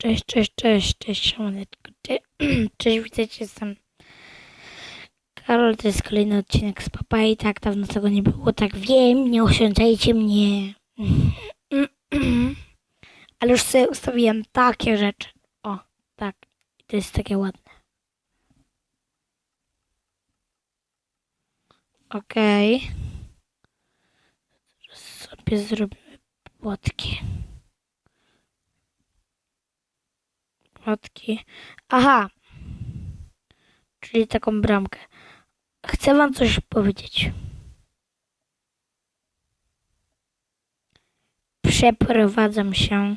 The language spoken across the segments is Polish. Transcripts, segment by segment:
Cześć, cześć, cześć, cześć, siemaneczko. Cze- Cześć, witajcie, jestem Karol, to jest kolejny odcinek z Papa i tak dawno tego nie było, tak wiem, nie osiądzajcie mnie. Ale już sobie ustawiłem takie rzeczy. O, tak, to jest takie ładne. Okej. Teraz sobie zrobimy płotki. Aha. Czyli taką bramkę. Chcę wam coś powiedzieć. Przeprowadzam się.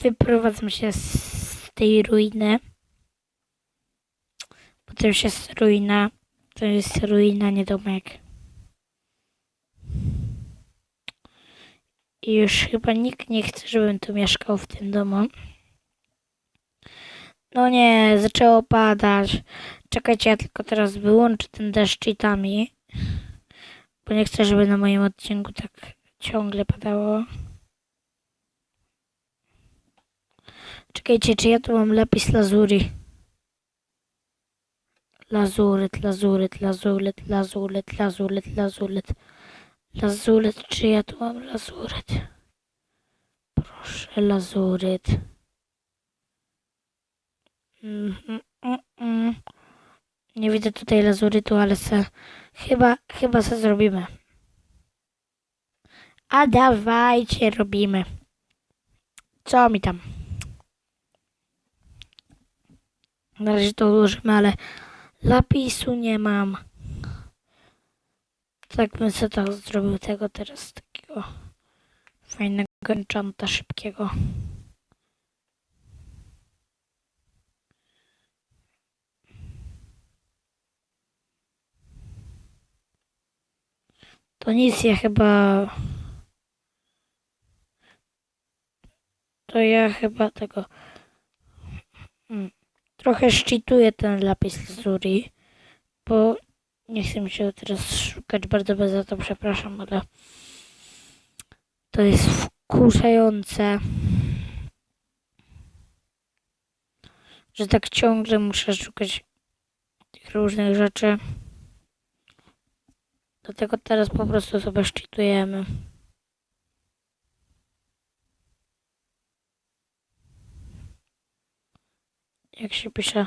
Wyprowadzam się z tej ruiny. Bo to już jest ruina. To jest ruina, nie domek. I już chyba nikt nie chce, żebym tu mieszkał w tym domu. No nie, zaczęło padać. Czekajcie, ja tylko teraz wyłączę ten deszcz cheatami. Bo nie chcę, żeby na moim odcinku tak ciągle padało. Czekajcie, czy ja tu mam lapis lazuri? Lazuryt, lazuryt, lazuryt, lazuryt, lazuryt, lazuryt. Czy ja tu mam lazuryt? Proszę, lazuryt. Mhm, mm. Nie widzę tutaj lazurytu, ale se, chyba, chyba se zrobimy. A dawajcie, robimy. Co mi tam? Na razie to ułożymy, ale lapisu nie mam. Tak bym sobie tak zrobił tego teraz takiego fajnego enchanta szybkiego. To nic, ja chyba... To ja chyba tego... Hmm. Trochę szczytuję ten lapis lazuli, bo nie chcę mi się teraz szukać bardzo za to, przepraszam, ale to jest wkurzające, że tak ciągle muszę szukać tych różnych rzeczy. Dlatego teraz po prostu sobie szczytujemy. Jak się pisze?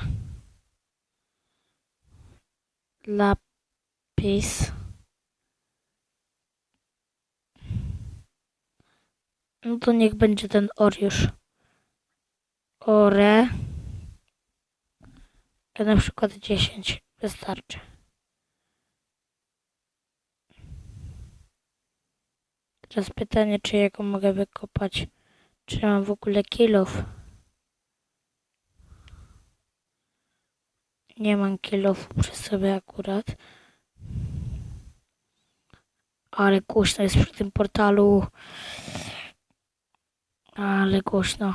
No to niech będzie ten Oriusz. Ore. Ja na przykład 10 wystarczy. Teraz pytanie, czy ja go mogę wykopać? Czy mam w ogóle kilów? Nie mam kilofu przy sobie akurat. Ale głośno jest przy tym portalu. Ale głośno.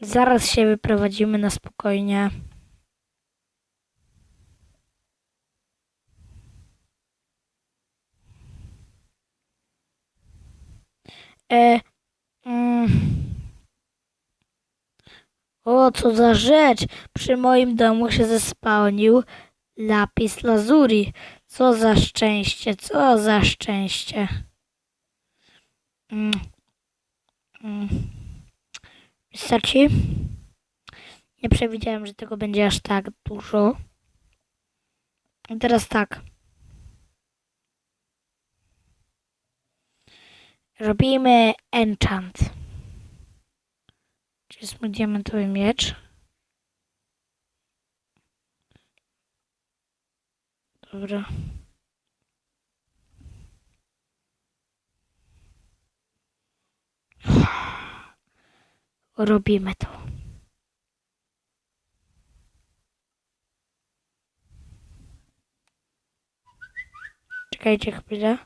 Zaraz się wyprowadzimy na spokojnie. E, mm. Co za rzecz! Przy moim domu się zespałnił lapis lazuri. Co za szczęście, co za szczęście. Mm. Mm. Nie przewidziałem, że tego będzie aż tak dużo. I teraz tak. Robimy enchant. Czy jest mój diamentowy miecz? Dobra. Robimy to. Czekajcie chwilę.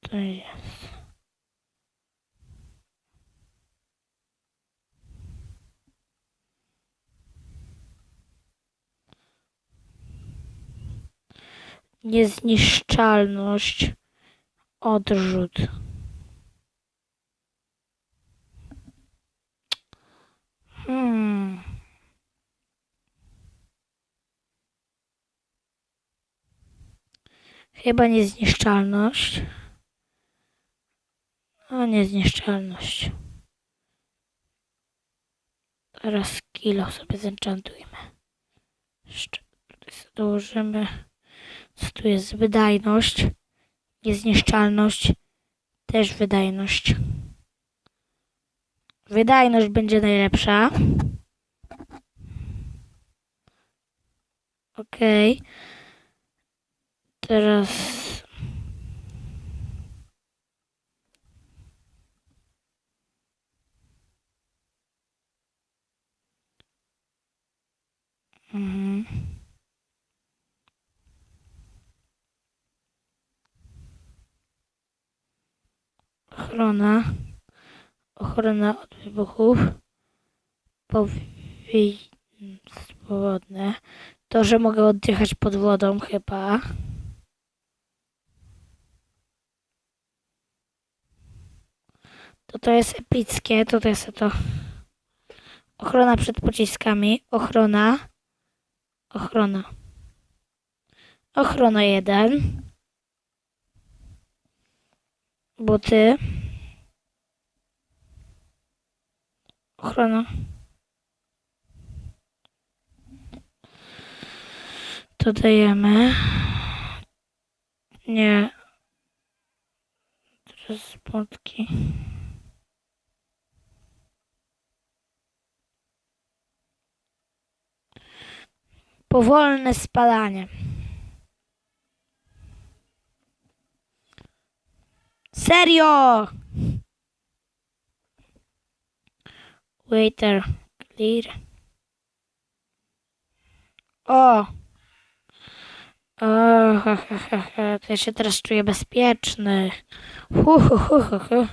To jest. Niezniszczalność. Odrzut. Hmm. Chyba niezniszczalność. A niezniszczalność. Teraz kilo sobie zenchantujmy. Jeszcze tutaj tu jest? Wydajność. Niezniszczalność. Też wydajność. Wydajność będzie najlepsza. Okej. Teraz Mhm. Ochrona. Ochrona od wybuchów. Powodne. To, że mogę oddychać pod wodą chyba. To to jest epickie. To to jest to. Ochrona przed pociskami. Ochrona. Ochrona. Ochrona jeden. Buty. Ochrona. To. Nie. Teraz spotki. Powolne spadanie. Serio! Waiter, clear. O! O, ja się teraz czuję bezpieczny. Hu, hu, hu, hu, hu.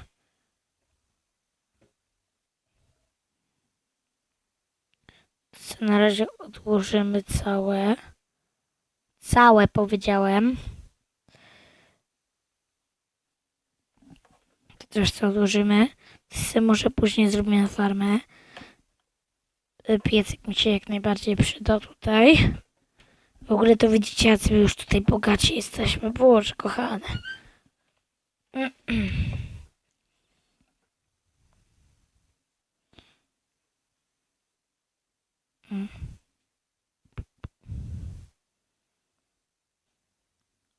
Co na razie odłożymy całe. Całe powiedziałem. Co odłożymy. Sobie może później zrobimy farmę. Y, Piecyk mi się jak najbardziej przyda tutaj. W ogóle to widzicie, jacy już tutaj bogaci jesteśmy. Boże, kochane.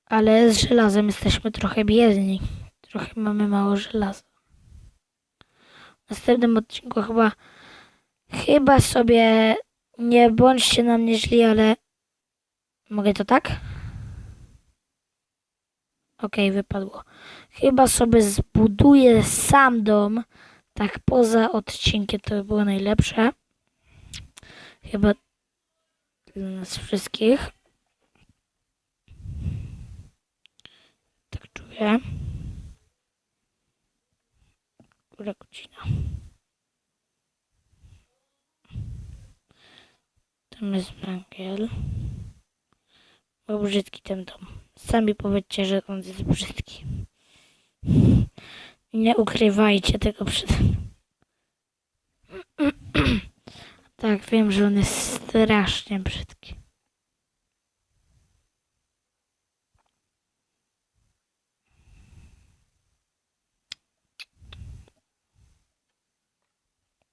Ale z żelazem jesteśmy trochę biedni. Trochę mamy mało żelaza. W następnym odcinku chyba chyba sobie nie bądźcie na mnie źli, ale mogę to tak? Okej, wypadło. Chyba sobie zbuduję sam dom. Tak poza odcinkiem to by było najlepsze. Chyba dla nas wszystkich. Tak czuję. Która godzina? Tam jest węgiel. Był brzydki ten dom. Sami powiedzcie, że on jest brzydki. Nie ukrywajcie tego przed Tak, wiem, że on jest strasznie brzydki.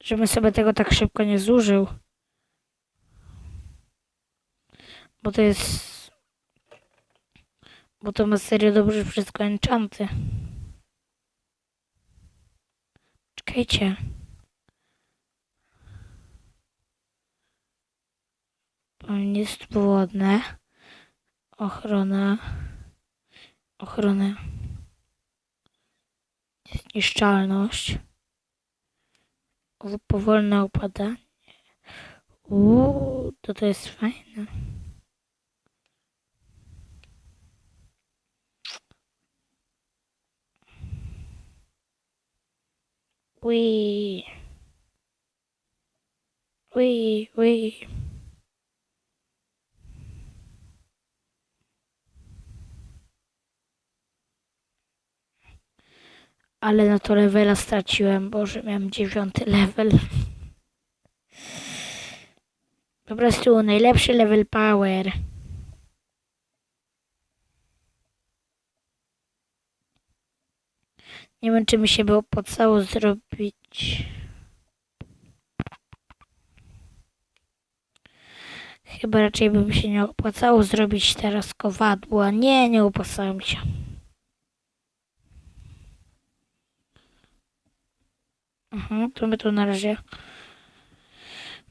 Żebym sobie tego tak szybko nie zużył. Bo to jest... Bo to ma serio dobrze wszystko enchanty. Czekajcie. Jest wodne. Ochrona. Ochrona. Niszczalność. Powolne opadanie. Uuu, to to jest fajne. Wee. Wee, wee. Ale na to levela straciłem, Boże, miałem dziewiąty level. Po prostu najlepszy level power. Nie wiem, czy mi się by opłacało zrobić. Chyba raczej by mi się nie opłacało zrobić teraz kowadła. Nie, nie opłacało się. Mhm, to my tu na razie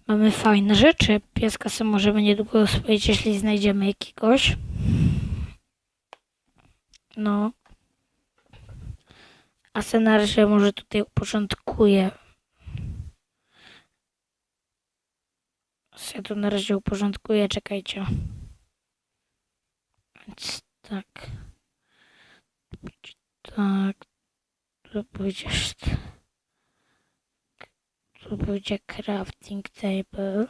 mamy fajne rzeczy. Pieska sobie możemy niedługo oswoić, jeśli znajdziemy jakiegoś. No. A se na razie może tutaj uporządkuję. Se tu na razie uporządkuję, czekajcie. Więc tak. Tak. Tu pójdziesz. Pójdzie crafting table.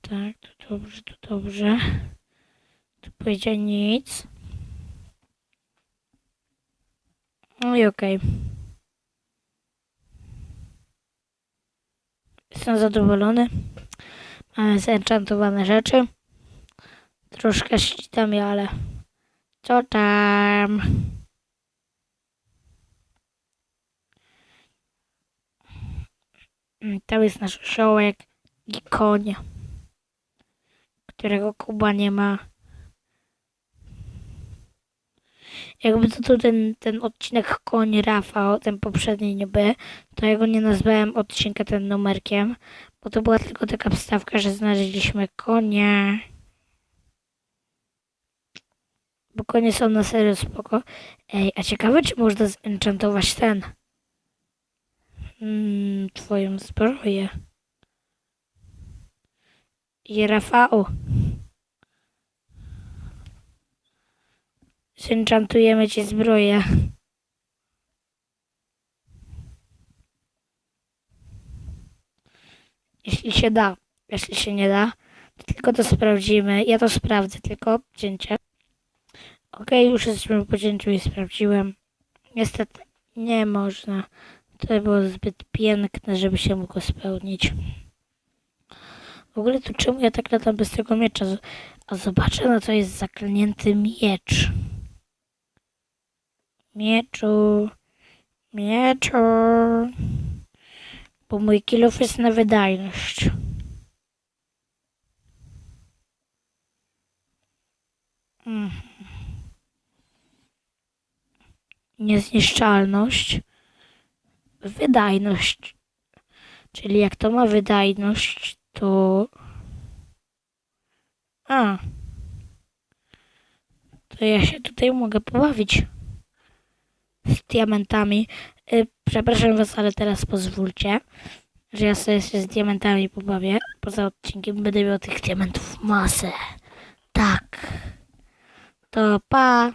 Tak, tu dobrze, tu dobrze. Tu pójdzie nic. No i okej. Jestem zadowolony. Mamy zenchantowane rzeczy. Troszkę ścitam je, ale co tam? Tam jest nasz osiołek i koń, którego Kuba nie ma. Jakby to tu ten, ten odcinek koń Rafał, ten poprzedni niby, to ja go nie nazwałem odcinka ten numerkiem, bo to była tylko taka wstawka, że znaleźliśmy konie. Bo konie są na serio spoko. Ej, a ciekawe, czy można zenchantować ten mm, twoją zbroję. I Rafał. Zenchantujemy ci zbroję. Jeśli się da. Jeśli się nie da, to tylko to sprawdzimy. Ja to sprawdzę, tylko cięcie. Okej, już jesteśmy po cięciu i sprawdziłem. Niestety nie można. To było zbyt piękne, żeby się mogło spełnić. W ogóle to czemu ja tak latam bez tego miecza? A zobaczę na co jest zaklęty miecz. Mieczu. Mieczu. Bo mój kilof jest na wydajność. Mhm. Niezniszczalność. Wydajność. Czyli jak to ma wydajność, to. A. To ja się tutaj mogę pobawić z diamentami. Y, Przepraszam Was, ale teraz pozwólcie, że ja sobie się z diamentami pobawię. Poza odcinkiem będę miał tych diamentów masę. Tak. To pa.